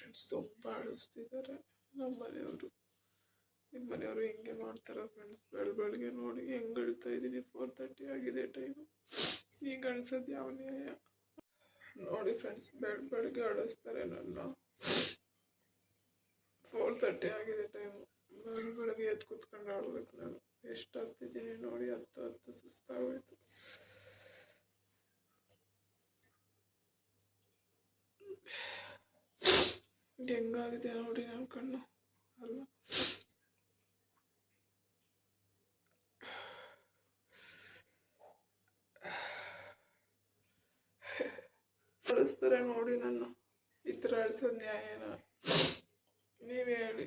Friends ತುಂಬ ಅಳಿಸ್ತಿದ್ದಾರೆ ನಮ್ಮ ಮನೆಯವರು ನಿಮ್ಮ ಮನೆಯವರು ಹೆಂಗೆ ಮಾಡ್ತಾರ ಫ್ರೆಂಡ್ಸ್ ಬೆಳ ಬೆಳಗ್ಗೆ ನೋಡಿ ಹೆಂಗೆ ಅಳ್ತಾ ಇದ್ದೀನಿ ಫೋರ್ ತರ್ಟಿ ಆಗಿದೆ ಟೈಮು ಈಗ ಅನ್ಸೋದು ಯಾವ ನ್ಯಾಯ? ನೋಡಿ ಫ್ರೆಂಡ್ಸ್ ಬೆಳ ಬೆಳಗ್ಗೆ ಅಳಿಸ್ತಾರೆ ನನ್ನ. ಫೋರ್ ತರ್ಟಿ ಆಗಿದೆ ಟೈಮು ನಾನು ಬೆಳಗ್ಗೆ ಎದ್ದು ಕುತ್ಕೊಂಡು ಆಡ್ಬೇಕು ನಾನು. ಎಷ್ಟು ಹತ್ತಿದ್ದೀನಿ ನೋಡಿ, ಹತ್ತು ಹತ್ತು ಸುಸ್ತಾಗೋಯ್ತು. ಹೆಂಗಾಗಿದೆ ನೋಡಿ ನನ್ನ ಕಣ್ಣು. ಅಲ್ವಾ? ಅಳಿಸ್ತಾರೆ ನೋಡಿ ನಾನು ಈ ಥರ ಅಳ್ಸೋದು ನ್ಯಾಯನ ನೀವೇ ಹೇಳಿ?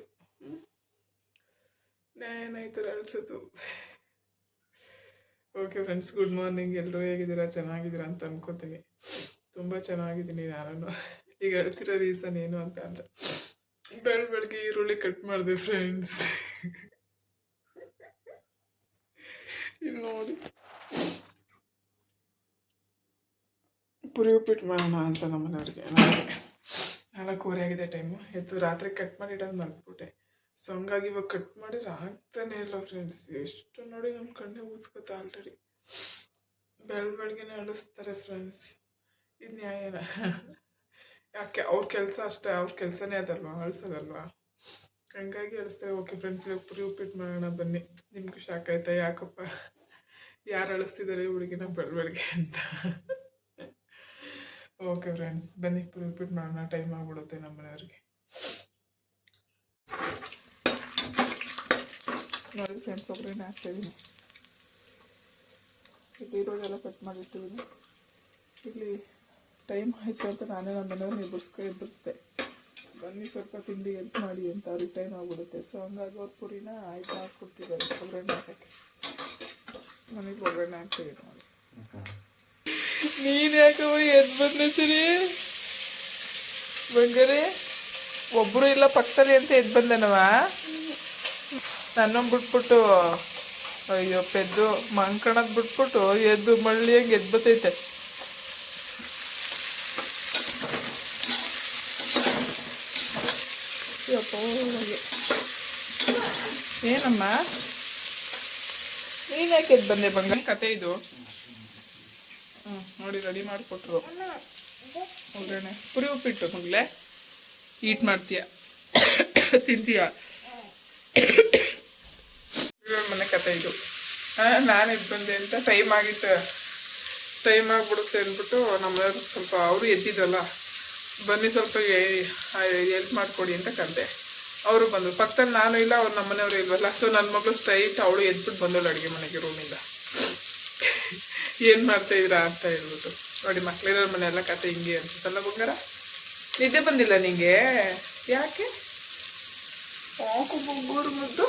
ನ್ಯಾಯನ ಈ ಥರ ಅಳಿಸೋದು. ಓಕೆ ಫ್ರೆಂಡ್ಸ್ ಗುಡ್ ಮಾರ್ನಿಂಗ್ ಎಲ್ಲರೂ ಹೇಗಿದ್ದೀರಾ? ಚೆನ್ನಾಗಿದ್ದೀರಾ ಅಂತ ಅನ್ಕೋತೀನಿ. ತುಂಬ ಚೆನ್ನಾಗಿದ್ದೀನಿ ನಾನು ಈಗ ಅಳ್ತಿರೋ ರೀಸನ್ ಏನು ಅಂತ ಅಂದರೆ ಬೆಳ ಬೆಳಗ್ಗೆ ಈರುಳ್ಳಿ ಕಟ್ ಮಾಡಿದೆ ಫ್ರೆಂಡ್ಸ್ ಇಲ್ಲಿ ನೋಡಿ. ಪುರಿ ಉಪ್ಪಿಟ್ಟು ಮಾಡೋಣ ಅಂತ ನಮ್ಮನೆಯವ್ರಿಗೆ. ನನಗೆ ನಾಲ್ಕೂವರೆ ಆಗಿದೆ ಟೈಮು ಎದ್ದು ರಾತ್ರಿ ಕಟ್ ಮಾಡಿ ಇಡೋದು ಮಲ್ತ್ಬಿಟ್ಟೆ ಸೊ ಹಂಗಾಗಿ ಇವಾಗ ಕಟ್ ಮಾಡಿದ್ರೆ ಆಗ್ತಾನೆ ಇಲ್ಲ ಫ್ರೆಂಡ್ಸ್ ಎಷ್ಟು ನೋಡಿ ನಮ್ಮ ಕಣ್ಣೆ ಊದ್ಕೊತ ಆಲ್ರೆಡಿ ಬೆಳ ಬೆಳಗ್ಗೆನೇ ಅಳಿಸ್ತಾರೆ ಫ್ರೆಂಡ್ಸ್ ಇದು ನ್ಯಾಯನ. ಯಾಕೆ ಅವ್ರ ಕೆಲಸ ಅಷ್ಟೇ, ಅವ್ರ ಕೆಲಸನೇ ಅದಲ್ವಾ, ಅಳಿಸೋದಲ್ವಾ? ಹಂಗಾಗಿ ಅಳಿಸ್ತಾರೆ ಓಕೆ ಫ್ರೆಂಡ್ಸ್ ಇವಾಗ ಪುರಿ ಉಪ್ಪಿಟ್ಟು ಮಾಡೋಣ, ಬನ್ನಿ. ನಿಮ್ಗೆ ಶಾಕ್ ಆಯ್ತಾ? ಯಾಕಪ್ಪ? ಯಾರು ಅಳಿಸ್ತಿದ್ದಾರೆ ಹುಡುಗಿನ ಬೆಳವಳಿಗೆ ಅಂತ? ಓಕೆ ಫ್ರೆಂಡ್ಸ್ ಬನ್ನಿ ಪ್ರಿ ಉಪ್ಪಿಟ್ಟು ಮಾಡೋಣ ಟೈಮ್ ಆಗಿಬಿಡುತ್ತೆ ನಮ್ಮ ಮನೆಯವ್ರಿಗೆ ನೋಡಿ ಫ್ರೆಂಡ್ಸ್ ಒಬ್ಬರೇ ಹಾಕ್ತಾಯಿದ್ದೀನಿ ಇಲ್ಲಿ ಇರೋದೆಲ್ಲ ಕಟ್ ಮಾಡಿರ್ತೀವಿ ಇಲ್ಲಿ ಟೈಮ್ ಆಯಿತು ಅಂತ ನಾನೇ ನಮ್ಮ ಮನೆಯವ್ರನ್ನ ಎಬ್ಬರಿಸ್ಕೊ ಎಬ್ಬರಿಸ್ದೆ ಬನ್ನಿ ಸ್ವಲ್ಪ ತಿಂಡಿ ಎಲ್ಪ್ ಮಾಡಿ ಅಂತ ಅವ್ರಿಗೆ ಟೈಮ್ ಆಗ್ಬಿಡುತ್ತೆ. ಸೊ ಹಂಗಾಗಿ ಅವ್ರ ಪುರಿನ ಆಯ್ತು ಹಾಕ್ಕೊಡ್ತಿದ್ದಾರೆ ಒಗ್ಗರಣೆ ಹಾಕೋಕ್ಕೆ. ನನಗೆ ಒಗ್ಗರಣೆ ಹಾಕ್ತೀವಿ ನೋಡಿ. ನೀನು ಯಾಕೆ ಎದ್ದು ಬಂದೆ ಸರಿ? ಬಂಗಾರಿ? ಒಬ್ಬರು ಇಲ್ಲ ಪಕ್ಕದಲ್ಲಿ ಅಂತ ಎದ್ದು ಬಂದನವ? ನನ್ನೊಂದು ಬಿಟ್ಬಿಟ್ಟು, ಅಯ್ಯೋ ಪೆದ್ದು ಮಂಕಣದ್ ಬಿಟ್ಬಿಟ್ಟು ಎದ್ದು ಮಳ್ಳಿಯಾಗಿ ಎದ್ದು ಬತ್ತೈತೆ ಯಪ್ಪ ಹೋಗಿ. ಏನಮ್ಮ ನೀನ್ ಯಾಕೆ ಬಂದೆ ಬಂಗಾರ? ಕತೆ ಇದು. ಹ್ಞೂ ನೋಡಿ ರೆಡಿ ಮಾಡಿಕೊಟ್ರು. ಒಗ್ಗರಣೆ ಪುರಿ ಉಪ್ಪಿಟ್ಟು ಮಗ್ಲೆ ಈಟ್ ಮಾಡ್ತೀಯ. ತಿಂತೀಯ. ಮನೆ ಕತೆ ಇದು. ನಾನು ಎದ್ದು ಬಂದೆ ಅಂತ ಟೈಮ್ ಆಗಿತ್ತು. ಟೈಮ್ ಆಗಿಬಿಡುತ್ತೆ ಅಂದ್ಬಿಟ್ಟು ನಮ್ಮ ಸ್ವಲ್ಪ ಅವರು ಎದ್ದಿದ್ರಲ್ಲ ಬನ್ನಿ ಸ್ವಲ್ಪ ಹೆಲ್ಪ್ ಮಾಡಿಕೊಡಿ ಅಂತ ಕರೆದೆ. ಅವರು ಬಂದರು. ಪಕ್ಕದಲ್ಲಿ ನಾನು ಇಲ್ಲ, ಅವ್ರು ನಮ್ಮ ಮನೆಯವರು ಇಲ್ವಲ್ಲ? ಸೊ ನನ್ನ ಮಗಳು ಸ್ಟ್ರೈಟ್ ಅವಳು ಎದ್ಬಿಟ್ಟು ಬಂದಳು ಅಡುಗೆ ಮನೆಗೆ ರೂಮಿಂದ ಏನು ಮಾಡ್ತಾ ಇದ್ದೀರಾ ಅಂತ ಹೇಳ್ಬಿಟ್ಟು. ನೋಡಿ ಮಕ್ಳಿರೋ ಮನೆಯೆಲ್ಲ ಕತೆ ಹಿಂಗೆ ಅನ್ಸುತ್ತಲ್ಲ ಬಂಗಾರ? ನಿದ್ದೆ ಬಂದಿಲ್ಲ ನಿಂಗೆ? ಯಾಕೆ? ಸಾಕು ಬೊಂಗೂರು ಮುದ್ದು.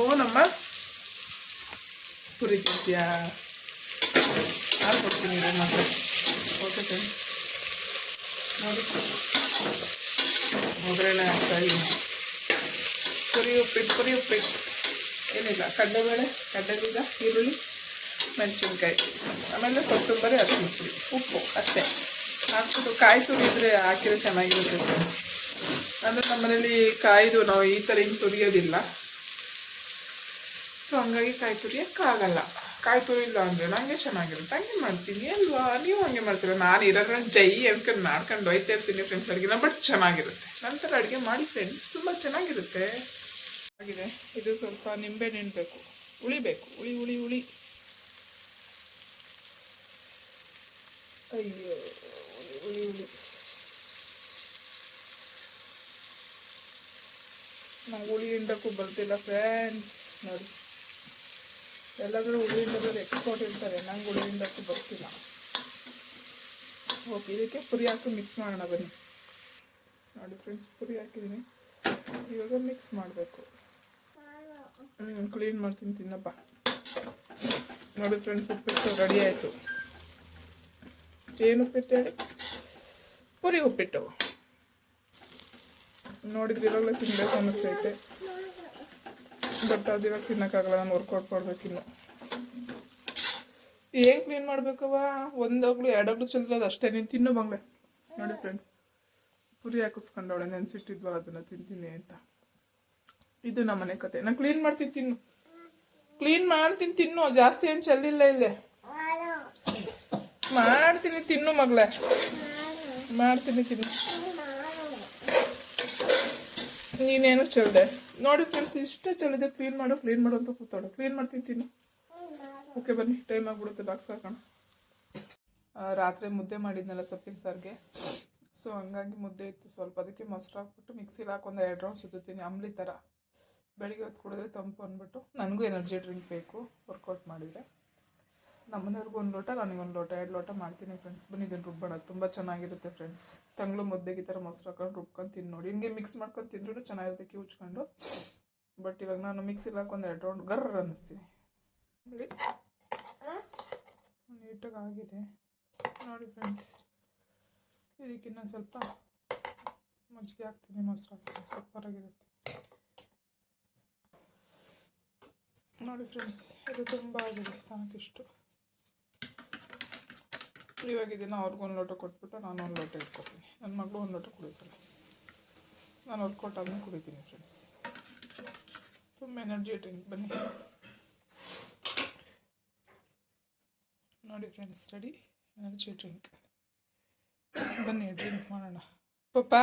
ಓ ನಮ್ಮ ಪುರಿ ತಿಂತೀಯಾ? ಕೊಡ್ತೀನಿ ಮಕ್ಕಳು ಓಕೆ ಸರ್ ನೋಡಿ. ಒಗ್ಗರಣೆ ಹಾಕ್ತಾ ಇದ್ದೀನಿ ಪುರಿ ಉಪ್ಪಿಟ್ಟು ಪುರಿ ಉಪ್ಪಿಟ್ಟು. ಏನಿಲ್ಲ, ಕಡಲೆಬೇಳೆ, ಕಡಲೆಬೀಜ, ಈರುಳ್ಳಿ, ಮೆಣಸಿನ್ಕಾಯಿ. ಆಮೇಲೆ ಕೊತ್ತಂಬರಿ ಅಷ್ಟು ಉಪ್ಪು, ಅಷ್ಟೇ. ಹಾಕ್ಬಿಟ್ಟು ಕಾಯಿ ತುರಿ ಇದ್ರೆ ಹಾಕಿದ್ರೆ ಚೆನ್ನಾಗಿರುತ್ತೆ. ಅಂದರೆ ನಮ್ಮನೇಲಿ ಕಾಯ್ದು ನಾವು ಈ ಥರ ಹಿಂಗೆ ತುರಿಯೋದಿಲ್ಲ. ಸೊ ಹಂಗಾಗಿ ಕಾಯಿ ತುರಿಯೋಕ್ಕಾಗಲ್ಲ ಕಾಯಿ ತುರಿಲ್ಲ ಅಂದರೆ ನನಗೆ ಚೆನ್ನಾಗಿರುತ್ತೆ. ಹಂಗೆ ಮಾಡ್ತೀನಿ? ಅಲ್ವಾ? ನೀವು ಹಂಗೆ ಮಾಡ್ತೀರ? ನಾನು ಇರೋದ್ರ ಜೈ ಅನ್ಕೊಂಡು ಮಾಡ್ಕೊಂಡು ಹೋಯ್ತಾ ಇರ್ತೀನಿ ಫ್ರೆಂಡ್ಸ್ ಅಡುಗೆನ ಬಟ್ ಚೆನ್ನಾಗಿರುತ್ತೆ. ನಂತರ ಅಡುಗೆ ಮಾಡಿ ಫ್ರೆಂಡ್ಸ್ ತುಂಬ ಚೆನ್ನಾಗಿರುತ್ತೆ. ಆಗಿದೆ. ಇದು ಸ್ವಲ್ಪ ನಿಂಬೆ ನೆನ್ಬೇಕು ಉಳಿಬೇಕು ಉಳಿ ಉಳಿ ಉಳಿ ಅಯ್ಯೋ ಉಳಿ ಉಳಿ ಉಳಿ ನಂಗೆ ಉಳಿ ಹಿಂಡಕ್ಕೂ ಬರ್ತಿಲ್ಲ ಫ್ರೆಂಡ್ಸ್ ನೋಡಿ. ಎಲ್ಲಾದರೂ ಹಿಂಡೋದು ಎಕ್ಸ್ಪೋರ್ಟ್ ಇರ್ತಾರೆ ನಂಗೆ ಹುಳಿ ಹಿಂಡಕ್ಕೂ ಬರ್ತಿಲ್ಲ ಓಕೆ ಇದಕ್ಕೆ ಪುರಿ ಹಾಕಿ ಮಿಕ್ಸ್ ಮಾಡೋಣ ಬನ್ನಿ. ನೋಡಿ ಫ್ರೆಂಡ್ಸ್ ಪುರಿ ಹಾಕಿದ್ದೀನಿ ಇವಾಗ ಮಿಕ್ಸ್ ಮಾಡಬೇಕು. ಹ್ಞೂ ಕ್ಲೀನ್ ಮಾಡ್ತೀನಿ, ತಿನ್ನಪ್ಪ. ನೋಡಿ ಫ್ರೆಂಡ್ಸ್ ಉಪ್ಪಿಟ್ಟು ರೆಡಿ ಆಯಿತು. ಏನು ಉಪ್ಪಿಟ್ಟು ಹೇಳಿ? ಪುರಿ ಉಪ್ಪಿಟ್ಟು. ನೋಡಿದ್ರೆ, ಇವಾಗಲೇ ತಿನ್ನಬೇಕು ಅನ್ನಿಸ್ತೈತೆ. ಬಟ್ ಅದು ಇವಾಗ ತಿನ್ನೋಕ್ಕಾಗಲ್ಲ ನಾನು ವರ್ಕೌಟ್ ಮಾಡ್ಬೇಕಿನ್ನು ಏನು ಕ್ಲೀನ್ ಮಾಡ್ಬೇಕವ ಒಂದಾಗ್ಲು ಎರಡಾಗ್ಲು ಚೆಲ್ಲೋದು ಅಷ್ಟೇ ನೀನು ತಿನ್ನು ಬಂಗ್ಲೆ. ನೋಡಿ ಫ್ರೆಂಡ್ಸ್ ಪುರಿ ಹಾಕಿಸ್ಕೊಂಡವಳೆ ನೆನ್ಸಿಟ್ಟಿದ್ವಲ್ಲ ಅದನ್ನು ತಿಂತೀನಿ ಅಂತ. ಇದು ನಮ್ಮನೆ ಕತೆ. ನಾನು ಕ್ಲೀನ್ ಮಾಡ್ತೀನಿ ತಿನ್ನು. ಕ್ಲೀನ್ ಮಾಡ್ತೀನಿ ತಿನ್ನು. ಜಾಸ್ತಿ ಏನು ಚೆಲ್ಲಿಲ್ಲ ಇಲ್ಲೇ. ಮಾಡ್ತೀನಿ ತಿನ್ನು ಮಗಳೇ. ಮಾಡ್ತೀನಿ ತಿನ್ನು. ನೀನೇನು ಚೆಲ್ದೆ ನೋಡಿ ಫ್ರೆಂಡ್ಸ್ ಇಷ್ಟು ಚೆಲ್ಲಿದೆ ಕ್ಲೀನ್ ಮಾಡು ಕ್ಲೀನ್ ಮಾಡು ಅಂತ ಕೂತಾಳು ಕ್ಲೀನ್ ಮಾಡ್ತೀನಿ ಓಕೆ ಬನ್ನಿ. ಟೈಮ್ ಆಗಿಬಿಡುತ್ತೆ ಬಾಕ್ಸ್ ಹಾಕೋಣ. ರಾತ್ರಿ ಮುದ್ದೆ ಮಾಡಿದ್ನಲ್ಲ ಸೊಪ್ಪಿನ ಸಾರಿಗೆ. ಸೊ ಹಂಗಾಗಿ ಮುದ್ದೆ ಇತ್ತು ಸ್ವಲ್ಪ. ಅದಕ್ಕೆ ಮೊಸರು ಹಾಕ್ಬಿಟ್ಟು ಮಿಕ್ಸಿಲಿ ಹಾಕೊಂಡು ಎರಡು ರೌಂಡ್ ಸುತ್ತೀನಿ ಅಂಬ್ಲಿ ಥರ ಬೆಳಿಗ್ಗೆ ಹೊತ್ತು ಕುಡಿದ್ರೆ ತಂಪು ಅಂದ್ಬಿಟ್ಟು. ನನಗೂ ಎನರ್ಜಿ ಡ್ರಿಂಕ್ ಬೇಕು. ವರ್ಕೌಟ್ ಮಾಡಿದರೆ. ನಮ್ಮನೆಯವ್ರಿಗೂ ಒಂದು ಲೋಟ ನನಗೊಂದು ಲೋಟ, ಎರಡು ಲೋಟ ಮಾಡ್ತೀನಿ ಫ್ರೆಂಡ್ಸ್ ಬನ್ನಿ ಇದನ್ನು ರುಬ್ಬೋಣ ತುಂಬ ಚೆನ್ನಾಗಿರುತ್ತೆ ಫ್ರೆಂಡ್ಸ್ ತಂಗ್ಳು ಮುದ್ದೆಗೆ ಈ ಥರ ಮೊಸರು ಹಾಕೊಂಡು ರುಬ್ಕೊಂಡು ತಿನ್ನು ನೋಡಿ. ಹಿಂಗೆ ಮಿಕ್ಸ್ ಮಾಡ್ಕೊಂಡು ತಿಂದ್ರೂ ಚೆನ್ನಾಗಿರುತ್ತೆ ಕಿವುಚ್ಕೊಂಡು ಬಟ್ ಇವಾಗ ನಾನು ಮಿಕ್ಸಿಲಿ ಹಾಕೊಂಡು ಎರಡು ರೌಂಡ್ ಗರ್ ಅನ್ನಿಸ್ತೀನಿ. ನೀಟಾಗಿ ಆಗಿದೆ ನೋಡಿ ಫ್ರೆಂಡ್ಸ್ ಇದಕ್ಕೆ ಇನ್ನೊಂದು ಸ್ವಲ್ಪ ಮಜ್ಜಿಗೆ ಹಾಕ್ತೀನಿ, ಮೊಸರು ಹಾಕ್ತೀನಿ. ಸೂಪರಾಗಿರುತ್ತೆ ನೋಡಿ ಫ್ರೆಂಡ್ಸ್ ಇದು ತುಂಬ ಆಗಿದೆ. ಸಾಕಿಷ್ಟು. ಇವಾಗ ಇದನ್ನು ಅವ್ರಿಗೊಂದು ಲೋಟ ಕೊಟ್ಬಿಟ್ಟು ನಾನು ಒಂದು ಲೋಟ ಇಟ್ಕೊತೀನಿ. ನನ್ನ ಮಗಳು ಒಂದು ಲೋಟ ಕುಡಿತಾಳೆ. ನಾನು ಅವ್ರಿಗೆ ಕೊಟ್ಟಾದ್ಮೇಲೆ ಕುಡಿತೀನಿ ಫ್ರೆಂಡ್ಸ್ ತುಂಬ ಎನರ್ಜಿ ಡ್ರಿಂಕ್ ಬನ್ನಿ. ನೋಡಿ ಫ್ರೆಂಡ್ಸ್ ರೆಡಿ ಎನರ್ಜಿ ಡ್ರಿಂಕ್ ಬನ್ನಿ ಡ್ರಿಂಕ್ ಮಾಡೋಣ. ಪಪ್ಪ,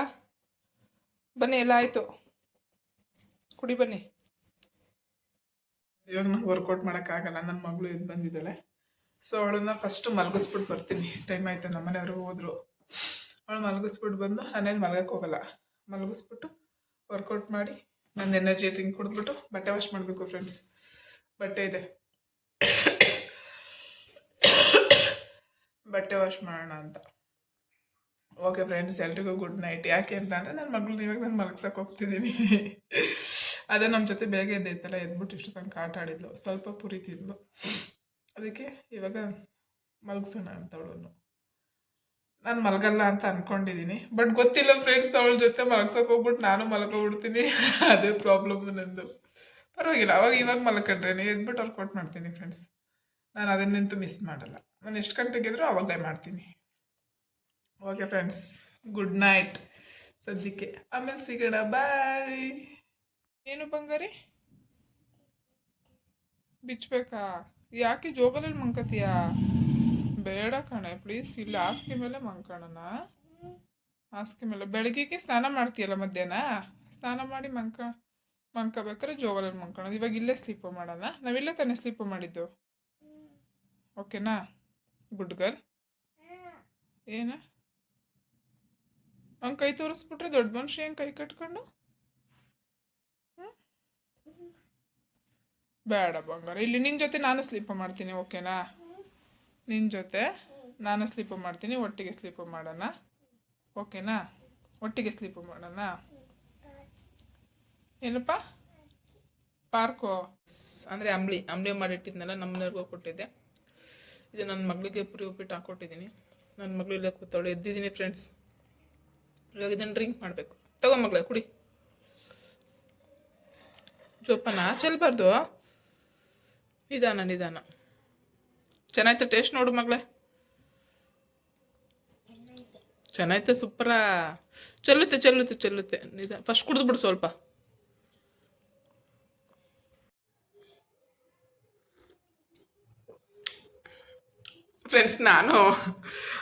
ಬನ್ನಿ, ಎಲ್ಲ ಆಯಿತು. ಕುಡಿ, ಬನ್ನಿ. ಇವಾಗ ನಾನು ವರ್ಕೌಟ್ ಮಾಡೋಕ್ಕಾಗಲ್ಲ ನನ್ನ ಮಗಳು ಇದು ಬಂದಿದ್ದಾಳೆ. ಸೊ ಅವಳನ್ನ ಫಸ್ಟ್ ಮಲಗಿಸ್ಬಿಟ್ಟು ಬರ್ತೀನಿ. ಟೈಮ್ ಆಯ್ತು, ನಮ್ಮ ಮನೆಯವರು ಹೋದ್ರು. ಅವಳು ಮಲಗಿಸ್ಬಿಟ್ಟು ಬಂದು ನಾನೇನು ಮಲಗಕ್ಕೆ ಹೋಗಲ್ಲ. ಮಲಗಿಸ್ಬಿಟ್ಟು ವರ್ಕೌಟ್ ಮಾಡಿ ನನ್ನ ಎನರ್ಜಿ ಡ್ರಿಂಕ್ ಕುಡಿದ್ಬಿಟ್ಟು ಬಟ್ಟೆ ವಾಶ್ ಮಾಡಬೇಕು ಫ್ರೆಂಡ್ಸ್ ಬಟ್ಟೆ ಇದೆ. ಬಟ್ಟೆ ವಾಶ್ ಮಾಡೋಣ ಅಂತ. ಓಕೆ ಫ್ರೆಂಡ್ಸ್ ಎಲ್ರಿಗೂ ಗುಡ್ ನೈಟ್ ಯಾಕೆ ಅಂತ ಅಂದರೆ ನನ್ನ ಮಗಳನ್ನ ಇವಾಗ ನಾನು ಮಲಗ್ಸಕ್ಕೆ ಹೋಗ್ತಿದ್ದೀನಿ. ಅದೇ ನಮ್ಮ ಜೊತೆ ಬೇಗ ಎದ್ದೈತಲ್ಲ ಎದ್ಬಿಟ್ಟು ಇಷ್ಟು ತನಕ ಆಟ ಆಡಿದ್ಲು. ಸ್ವಲ್ಪ ಪುರಿ ತಿಂದ್ಲು. ಅದಕ್ಕೆ ಇವಾಗ ಮಲಗಿಸೋಣ ಅಂತ ಅವಳನ್ನು. ನಾನು ಮಲಗಲ್ಲ ಅಂತ ಅನ್ಕೊಂಡಿದ್ದೀನಿ ಬಟ್ ಗೊತ್ತಿಲ್ಲ ಫ್ರೆಂಡ್ಸ್ ಅವಳ ಜೊತೆ ಮಲಗ್ಸೋಕೆ ಹೋಗ್ಬಿಟ್ಟು ನಾನು ಮಲ್ಕೊಬಿಡ್ತೀನಿ ಅದೇ ಪ್ರಾಬ್ಲಮ್ ನಂದು. ಪರವಾಗಿಲ್ಲ, ಅವಾಗ ಇವಾಗ ಮಲ್ಕೊಂಡ್ರೇನೆ ಎದ್ಬಿಟ್ಟು ಕೊಟ್ಟು ಮಾಡ್ತೀನಿ ಫ್ರೆಂಡ್ಸ್ ನಾನು ಅದನ್ನಂತೂ ಮಿಸ್ ಮಾಡಲ್ಲ. ನಾನು ಎಷ್ಟು ಗಂಟೆಗಿದ್ರು ಅವಾಗಲೇ ಮಾಡ್ತೀನಿ. ಓಕೆ ಫ್ರೆಂಡ್ಸ್ ಗುಡ್ ನೈಟ್ ಸದ್ಯಕ್ಕೆ. ಆಮೇಲೆ ಸಿಗೋಣ ಬಾಯ್ ಏನು ಬಂಗಾರಿ? ಬಿಚ್ಚಬೇಕಾ ಯಾಕೆ ಜೋಗಲಲ್ಲಿ ಮಂಕತೀಯಾ? ಬೇಡ ಕಣೆ ಪ್ಲೀಸ್ ಇಲ್ಲಿ ಹಾಸಿಗೆ ಮೇಲೆ ಮಂಕಣನ. ಹಾಸಿಗೆ ಮೇಲೆ, ಬೆಳಗ್ಗೆಗೆ ಸ್ನಾನ ಮಾಡ್ತೀಯಲ್ಲ ಮಧ್ಯಾಹ್ನ? ಸ್ನಾನ ಮಾಡಿ ಮಂಕ ಮಂಕಬೇಕಾದ್ರೆ ಜೋಗಲಲ್ಲಿ ಮಂಕಣದು. ಇವಾಗ ಇಲ್ಲೇ ಸ್ಲೀಪ್ ಮಾಡೋಣ. ನಾವಿಲ್ಲೇ ತಾನೇ ಸ್ಲೀಪ್ ಮಾಡಿದ್ದು. ಓಕೆನಾ ಗುಡ್ ಗರ್ಲ್ ಏನ? ಅವ್ನು ಕೈ ತೋರಿಸ್ಬಿಟ್ರೆ ದೊಡ್ಡ ಮನುಷ್ಯ ಹೆಂಗೆ ಕೈ ಕಟ್ಕೊಂಡು? ಬೇಡ ಬಂಗಾರ. ಇಲ್ಲಿ ನಿನ್ನ ಜೊತೆ ನಾನು ಸ್ಲೀಪ್ ಮಾಡ್ತೀನಿ ಓಕೆನಾ ನಿನ್ನ ಜೊತೆ ನಾನು ಸ್ಲೀಪ್ ಮಾಡ್ತೀನಿ, ಒಟ್ಟಿಗೆ ಸ್ಲೀಪ್ ಮಾಡೋಣ? ಓಕೆನಾ ಒಟ್ಟಿಗೆ ಸ್ಲೀಪ್ ಮಾಡೋಣ? ಏನಪ್ಪ? ಪಾರ್ಕು? ಅಂದರೆ ಅಂಬಳಿ ಅಂಬಳಿ ಮಾಡಿಟ್ಟಿದ್ನಲ್ಲ ನಮ್ಮನೆಯವ್ರಿಗೂ ಕೊಟ್ಟಿದ್ದೆ. ಇದು ನನ್ನ ಮಗಳಿಗೆ ಪುರಿ ಉಪ್ಪಿಟ್ಟು ಹಾಕ್ಕೊಟ್ಟಿದ್ದೀನಿ ನನ್ನ ಮಗಳು ಇಲ್ಲೇ ಕೂತವಳು, ಎದ್ದಿದ್ದೀನಿ ಫ್ರೆಂಡ್ಸ್ ಇವಾಗ ಇದನ್ನು ಡ್ರಿಂಕ್ ಮಾಡಬೇಕು. ತಗೋ ಮಗಳೇ, ಕುಡಿ. ಜೋಪಾನ ಚೆಲ್ಬಾರ್ದು ನಿಧಾನ ನಿಧಾನ. ಚೆನ್ನಾಯ್ತಾ ಟೇಸ್ಟ್ ನೋಡು ಮಗಳೇ. ಚೆನ್ನಾಯ್ತಾ ಸೂಪರ ಚೆಲ್ಲುತ್ತೆ ಚೆಲ್ಲುತ್ತೆ ಚೆಲ್ಲುತ್ತೆ. ನಿಧಾನ ಫಸ್ಟ್ ಕುಡಿದ್ಬಿಡು ಸ್ವಲ್ಪ. ಫ್ರೆಂಡ್ಸ್ ನಾನು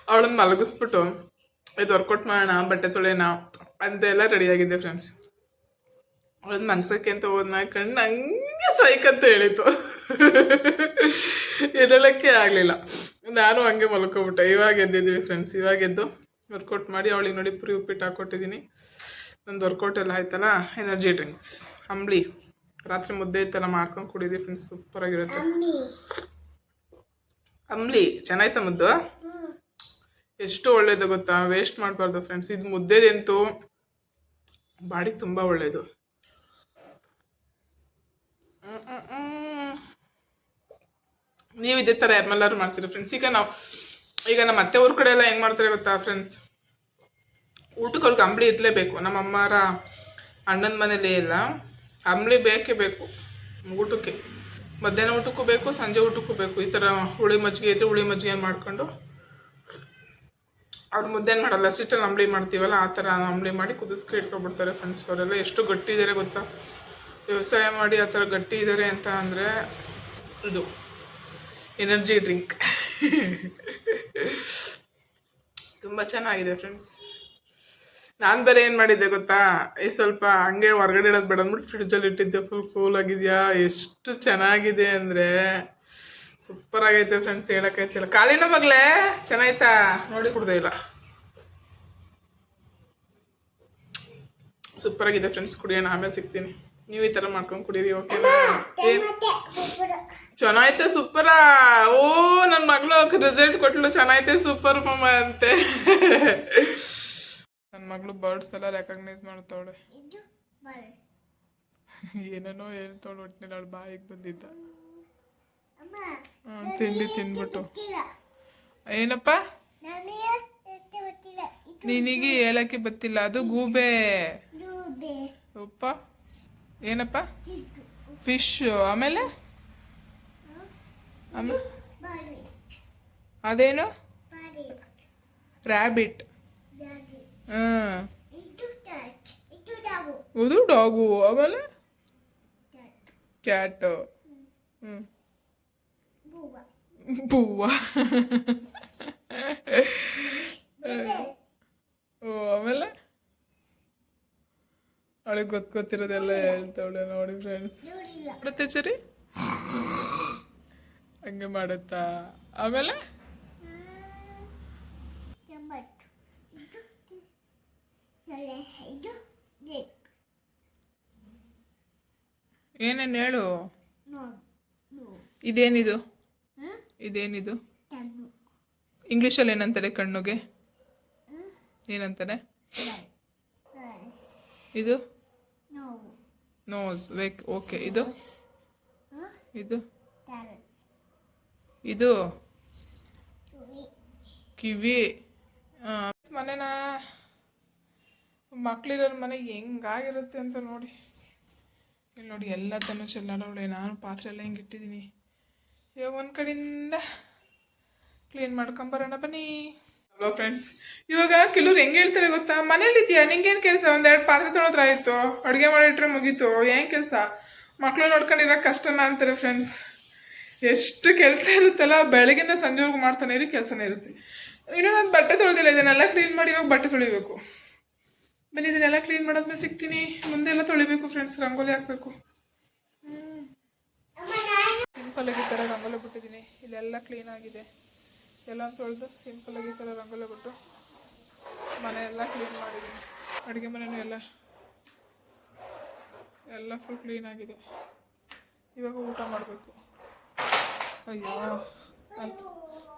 ಅವಳನ್ನ ಮಲಗಿಸ್ಬಿಟ್ಟು ಇದು ವರ್ಕೌಟ್ ಮಾಡೋಣ, ಬಟ್ಟೆ ತೊಳೆಯೋಣ ಅಂತೆಲ್ಲ ರೆಡಿಯಾಗಿದ್ದೆ ಫ್ರೆಂಡ್ಸ್ ಅವಳನ್ನ ಮನ್ಸಕ್ಕೆ ಅಂತ ಹೋದ್ನ ಕಣ್ಣು ಹಂಗೆ ಅಂತ ಹೇಳಿತು ಎದಳಕ್ಕೆ ಆಗಲಿಲ್ಲ. ನಾನು ಹಂಗೆ ಮಲ್ಕೊಬಿಟ್ಟೆ. ಇವಾಗ ಎದ್ದಿದ್ದೀವಿ ಫ್ರೆಂಡ್ಸ್ ಇವಾಗ ಎದ್ದು ವರ್ಕೌಟ್ ಮಾಡಿ ಅವಳಿಗೆ ನೋಡಿ ಪುರಿ ಉಪ್ಪಿಟ್ಟು ಹಾಕ್ಕೊಟ್ಟಿದ್ದೀನಿ ನಂದು ವರ್ಕೌಟ್ ಎಲ್ಲ ಆಯ್ತಲ್ಲ? ಎನರ್ಜಿ ಡ್ರಿಂಕ್ಸ್ ಅಂಬ್ಲಿ. ರಾತ್ರಿ ಮುದ್ದೆ ಇತ್ತಲ್ಲ ಮಾಡ್ಕೊಂಡು ಕುಡಿದಿ ಫ್ರೆಂಡ್ಸ್ ಸೂಪರಾಗಿರುತ್ತೆ ಅಂಬ್ಲಿ. ಚೆನ್ನಾಯ್ತಾ ಮುದ್ದು? ಎಷ್ಟು ಒಳ್ಳೇದು ಗೊತ್ತಾ? ವೇಸ್ಟ್ ಮಾಡಬಾರ್ದು ಫ್ರೆಂಡ್ಸ್ ಇದು ಮುದ್ದೆದಂತೂ ಬಾಡಿಗೆ ತುಂಬ ಒಳ್ಳೇದು. ನೀವು ಇದೇ ಥರ ಯಾರನ್ನೆಲ್ಲರೂ ಮಾಡ್ತೀರಿ ಫ್ರೆಂಡ್ಸ್ ಈಗ ನಾವು, ಈಗ ನಮ್ಮ ಅತ್ತೆ ಊರ ಕಡೆ ಎಲ್ಲ ಹೆಂಗೆ ಮಾಡ್ತಾರೆ ಗೊತ್ತಾ ಫ್ರೆಂಡ್ಸ್ ಊಟಕ್ಕೆ ಅವ್ರಿಗೆ ಅಂಬಳಿ ಇರಲೇಬೇಕು ನಮ್ಮ ಅಮ್ಮರ ಅಣ್ಣನ ಮನೇಲಿ ಎಲ್ಲ ಅಂಬಳಿ ಬೇಕೇ ಬೇಕು. ಊಟಕ್ಕೆ. ಮಧ್ಯಾಹ್ನ ಊಟಕ್ಕೂ ಬೇಕು, ಸಂಜೆ ಊಟಕ್ಕೂ ಬೇಕು. ಈ ಥರ ಹುಳಿ ಮಜ್ಜಿಗೆ ಇದ್ದರೆ ಹುಳಿ ಮಜ್ಜಿಗೆ ಮಾಡ್ಕೊಂಡು ಅವ್ರು ಮುದ್ದೇನು ಮಾಡಲ್ಲ. ಸಿಟ್ಟಲ್ಲಿ ಅಂಬಳಿ ಮಾಡ್ತೀವಲ್ಲ, ಆ ಥರ ಅಂಬಳಿ ಮಾಡಿ ಕುದಿಸ್ಕೊ ಇಟ್ಕೊಬಿಡ್ತಾರೆ ಫ್ರೆಂಡ್ಸ್ ಅವರೆಲ್ಲ ಎಷ್ಟು ಗಟ್ಟಿ ಇದ್ದಾರೆ ಗೊತ್ತಾ? ವ್ಯವಸಾಯ ಮಾಡಿ ಆ ಥರ ಗಟ್ಟಿ ಇದ್ದಾರೆ ಅಂತ ಅಂದರೆ ಇದು. ಎನರ್ಜಿ ಡ್ರಿಂಕ್ ತುಂಬ ಚೆನ್ನಾಗಿದೆ ಫ್ರೆಂಡ್ಸ್ ನಾನು ಬೇರೆ ಏನು ಮಾಡಿದ್ದೆ ಗೊತ್ತಾ? ಈ ಸ್ವಲ್ಪ ಹಂಗೆ ಹೊರಗಡೆ ಇಡೋದು ಬೇಡ ಅಂದ್ಬಿಟ್ಟು ಫ್ರಿಡ್ಜಲ್ಲಿ ಇಟ್ಟಿದ್ದೆ. ಫುಲ್ ಕೂಲ್ ಆಗಿದೆಯಾ? ಎಷ್ಟು ಚೆನ್ನಾಗಿದೆ ಅಂದರೆ ಸೂಪರ್ ಆಗೈತೆ ಫ್ರೆಂಡ್ಸ್ ಹೇಳೋಕ್ಕೈತಿಲ್ಲ ಕಾಲಿನ ಮಗಳೇ, ಚೆನ್ನಾಯ್ತಾ? ನೋಡಿ ಕುಡ್ದೇ ಇಲ್ಲ. ಸೂಪರ್ ಆಗಿದೆ ಫ್ರೆಂಡ್ಸ್ ಕುಡಿಯೋಣ, ಆಮೇಲೆ ಸಿಗ್ತೀನಿ. ನೀವು ಈ ಥರ ಮಾಡ್ಕೊಂಡು ಕುಡೀರಿ ಓಕೆ ಏನು? ಚೆನ್ನಾಗೈತೆ ಸೂಪರ ಓ ನನ್ನ ಮಗಳು ರಿಸಲ್ಟ್ ಕೊಟ್ಲು ಚೆನ್ನಾಗೈತೆ ಸೂಪರ್ ಮಮ್ಮ ಅಂತೆ. ನನ್ನ ಮಗಳು ಬರ್ಡ್ಸ್ ಎಲ್ಲ ರೆಕಗ್ನೈಸ್ ಮಾಡ್ತಾವಳೆ. ಏನೇನೋ ಹೇಳ್ತಾಳು ಒಟ್ಟಿನಲ್ಲಿ ಅವಳು ಬಾಯಿಗೆ ಬಂದಿದ್ದ. ತಿಂಡಿ ತಿಂದ್ಬಿಟ್ಟು ಏನಪ್ಪ? ನನಗೆ ಹೇಳಕ್ಕೆ ಬತ್ತಿಲ್ಲ ಅದು ಗೂಬೆ. ಉಪ್ಪ ಏನಪ್ಪ? ಇದು ಫಿಶ್ ಆಮೇಲೆ? ಆಮೇಲೆ ಬಾರಿ ಅದೇನು? ಬಾರಿ ರ್ಯಾಬಿಟ್ ದಾಡಿ ಹಾಂ. ಇದು ಟಚ್ ಇದು ಡಾಗು ಇದು ಡಾಗು ಆಮೇಲೆ? ಟಚ್ ಕ್ಯಾಟ್ ಹ್ಞೂ ಬೂವ. ಬೂವ ಬೇರೆ ಓ ಆಮೇಲೆ? ಅವಳಿಗೆ ಗೊತ್ತು ಗೊತ್ತಿರೋದೆಲ್ಲ ಹೇಳ್ತಾವಳೆ ನೋಡಿ ಫ್ರೆಂಡ್ಸ್ ಮತ್ತೆ ಸರಿ ಹಂಗೆ ಮಾಡುತ್ತಾ? ಆಮೇಲೆ? ಏನೇನು ಹೇಳು? ಇದೇನಿದು? ಇದೇನಿದು? ಇಂಗ್ಲೀಷಲ್ಲಿ ಏನಂತಾರೆ ಕಣ್ಣುಗೆ? ಏನಂತಾರೆ? ಇದು? ನೋಸ್ ವೆಕ್ ಓಕೆ ಇದು? ಇದು? ಇದು? ಕಿವಿ ಮನೆನ ಮಕ್ಳಿರೋ ಮನೆ ಹೆಂಗಾಗಿರುತ್ತೆ ಅಂತ ನೋಡಿ. ಇಲ್ಲಿ ನೋಡಿ ಎಲ್ಲ ತನೂ ಚೆಲ್ಲಾಡವಳೆ ನಾನು ಪಾತ್ರೆ ಎಲ್ಲ ಹಿಂಗೆ ಇಟ್ಟಿದ್ದೀನಿ. ಇವಾಗ ಒಂದು ಕಡೆಯಿಂದ ಕ್ಲೀನ್ ಮಾಡ್ಕೊಂಬರೋಣ ಬನ್ನಿ. ಹಲೋ ಫ್ರೆಂಡ್ಸ್ ಇವಾಗ ಕೆಲವ್ರು ಹೆಂಗೆ ಹೇಳ್ತಾರೆ ಗೊತ್ತಾ? ಮನೇಲಿದ್ಯಾ ನಿಂಗೇನು ಕೆಲಸ? ಒಂದೆರಡು ಪಾತ್ರೆ ತೊಳೋದ್ರ ಆಯಿತು. ಅಡುಗೆ ಮಾಡಿಟ್ರೆ ಮುಗೀತು. ಏನು ಕೆಲಸ? ಮಕ್ಕಳು ನೋಡ್ಕೊಂಡಿರೋ ಕಷ್ಟನ ಅಂತಾರೆ ಫ್ರೆಂಡ್ಸ್ ಎಷ್ಟು ಕೆಲಸ ಇರುತ್ತಲ್ಲ? ಬೆಳಗಿಂದ ಸಂಜೆವರೆಗೂ ಮಾಡ್ತಾನೆ ಇರೋ, ಕೆಲಸನೇ ಇರುತ್ತೆ. ಇನ್ನೂ ನಾನು ಬಟ್ಟೆ ತೊಳೆದಿಲ್ಲ. ಇದನ್ನೆಲ್ಲ ಕ್ಲೀನ್ ಮಾಡಿ ಇವಾಗ ಬಟ್ಟೆ ತೊಳಿಬೇಕು. ಬನ್ನಿ, ಇದನ್ನೆಲ್ಲ ಕ್ಲೀನ್ ಮಾಡಾದ್ಮೇಲೆ ಸಿಗ್ತೀನಿ. ಮುಂದೆ ಎಲ್ಲ ತೊಳಿಬೇಕು ಫ್ರೆಂಡ್ಸ್ ರಂಗೋಲಿ ಹಾಕಬೇಕು. ಸಿಂಪಲ್ ಆಗಿ ಥರ ರಂಗೋಲಿ ಬಿಟ್ಟಿದ್ದೀನಿ. ಇಲ್ಲೆಲ್ಲ ಕ್ಲೀನ್ ಆಗಿದೆ. ಎಲ್ಲ ತೊಳೆದು ಸಿಂಪಲಾಗಿ ಈ ಥರ ರಂಗೋಲೆ ಬಿಟ್ಟು ಮನೆ ಎಲ್ಲ ಕ್ಲೀನ್ ಮಾಡಿದ್ದೀನಿ ಅಡುಗೆ ಮನೆಯೂ ಎಲ್ಲ ಎಲ್ಲ ಫುಲ್ ಕ್ಲೀನಾಗಿದೆ ಇವಾಗ ಊಟ ಮಾಡಬೇಕು. ಅಯ್ಯೋ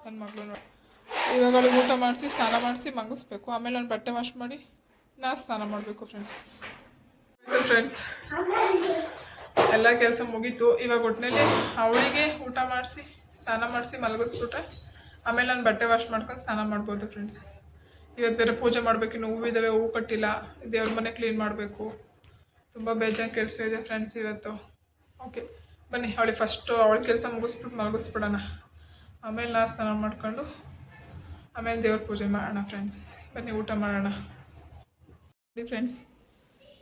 ನನ್ನ ಮಗಳು ನೋಡಿ. ಇವಾಗ ಅವಳಿಗೆ ಊಟ ಮಾಡಿಸಿ, ಸ್ನಾನ ಮಾಡಿಸಿ ಮಗಿಸ್ಬೇಕು. ಆಮೇಲೆ ನಾನು ಬಟ್ಟೆ ವಾಶ್ ಮಾಡಿ ನಾ ಸ್ನಾನ ಮಾಡಬೇಕು ಫ್ರೆಂಡ್ಸ್ ಫ್ರೆಂಡ್ಸ್ ಎಲ್ಲ ಕೆಲಸ ಮುಗೀತು. ಇವಾಗ ಒಟ್ಟಿನಲ್ಲಿ ಅವಳಿಗೆ ಊಟ ಮಾಡಿಸಿ, ಸ್ನಾನ ಮಾಡಿಸಿ ಮಲಗಿಸ್ಬಿಟ್ರೆ ಆಮೇಲೆ ನಾನು ಬಟ್ಟೆ ವಾಶ್ ಮಾಡ್ಕೊಂಡು ಸ್ನಾನ ಮಾಡ್ಬೋದು ಫ್ರೆಂಡ್ಸ್ ಇವತ್ತು ಬೇರೆ ಪೂಜೆ ಮಾಡಬೇಕು, ಇನ್ನು ಹೂವಿದ್ದಾವೆ ಹೂವು ಕಟ್ಟಿಲ್ಲ. ದೇವ್ರ ಮನೆ ಕ್ಲೀನ್ ಮಾಡಬೇಕು. ತುಂಬ ಬೇಜಾರು ಕೆಲಸ ಇದೆ ಫ್ರೆಂಡ್ಸ್ ಇವತ್ತು. ಓಕೆ ಬನ್ನಿ, ಅವಳಿಗೆ ಫಸ್ಟು ಅವಳ ಕೆಲಸ ಮುಗಿಸ್ಬಿಟ್ಟು ಮಲಗಿಸ್ಬಿಡೋಣ. ಆಮೇಲೆ ನಾ ಸ್ನಾನ ಮಾಡ್ಕೊಂಡು ಆಮೇಲೆ ದೇವ್ರ ಪೂಜೆ ಮಾಡೋಣ ಫ್ರೆಂಡ್ಸ್ ಬನ್ನಿ, ಊಟ ಮಾಡೋಣ. ನೋಡಿ ಫ್ರೆಂಡ್ಸ್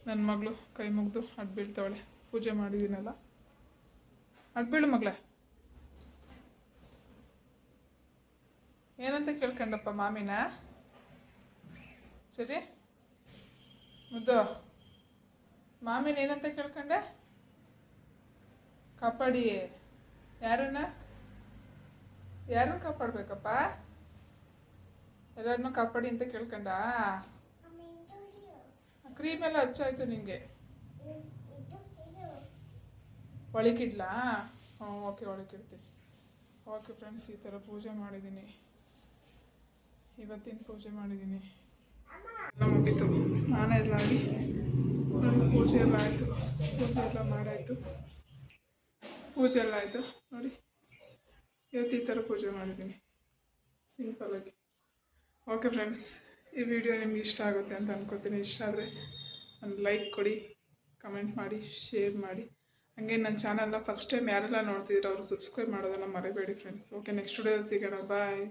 ನನ್ನ ಮಗಳು ಕೈ ಮುಗಿದು ಅಡ್ಬೀಳ್ತವಳೆ. ಪೂಜೆ ಮಾಡಿದ್ದೀನಲ್ಲ ಅಡ್ಬೀಳು ಮಗಳೇ. ಏನಂತ ಕೇಳ್ಕೊಂಡಪ್ಪ ಮಾಮಿನ? ಸರಿ? ಮುದ್ದು, ಮಾಮಿನ ಏನಂತ ಕೇಳ್ಕೊಂಡೆ? ಕಾಪಾಡಿ. ಯಾರನ್ನ? ಯಾರನ್ನ ಕಾಪಾಡ್ಬೇಕಪ್ಪ? ಎಲ್ಲರನ್ನೂ ಕಾಪಾಡಿ ಅಂತ ಕೇಳ್ಕೊಂಡ? ಕ್ರೀಮ್ ಎಲ್ಲ ಹಚ್ಚಾಯ್ತು ನಿಮಗೆ ಒಳಕಿಡ್ಲಾ ಹ್ಞೂ ಓಕೆ, ಒಳಗಿಡ್ತೀನಿ. ಓಕೆ ಫ್ರೆಂಡ್ಸ್ ಈ ಥರ ಪೂಜೆ ಮಾಡಿದ್ದೀನಿ. ಇವತ್ತಿನ ಪೂಜೆ ಮಾಡಿದ್ದೀನಿ. ಎಲ್ಲ ಮುಗೀತು ಸ್ನಾನ ಎಲ್ಲ ಆಗಿ, ನೋಡಿ ಪೂಜೆ ಎಲ್ಲ ಆಯಿತು. ಪೂಜೆ ಎಲ್ಲ ಮಾಡಾಯಿತು. ಪೂಜೆ ಎಲ್ಲ ಆಯಿತು, ನೋಡಿ. ಇವತ್ತು ಈ ಥರ ಪೂಜೆ ಮಾಡಿದ್ದೀನಿ. ಸಿಂಪಲಾಗಿ ಓಕೆ ಫ್ರೆಂಡ್ಸ್ ಈ ವಿಡಿಯೋ ನಿಮ್ಗೆ ಇಷ್ಟ ಆಗುತ್ತೆ ಅಂತ ಅನ್ಕೋತೀನಿ. ಇಷ್ಟ ಆದರೆ ಒಂದು ಲೈಕ್ ಕೊಡಿ ಕಮೆಂಟ್ ಮಾಡಿ ಶೇರ್ ಮಾಡಿ. ಹಾಗೆ ನನ್ನ ಚಾನಲ್ನ ಫಸ್ಟ್ ಟೈಮ್ ಯಾರೆಲ್ಲ ನೋಡ್ತಿದ್ರು ಅವರು ಸಬ್ಸ್ಕ್ರೈಬ್ ಮಾಡೋದನ್ನು ಮರಿಬೇಡಿ ಫ್ರೆಂಡ್ಸ್ ಓಕೆ ನೆಕ್ಸ್ಟ್ ವಿಡಿಯೋ ಸಿಗೋಣ. ಬಾಯ್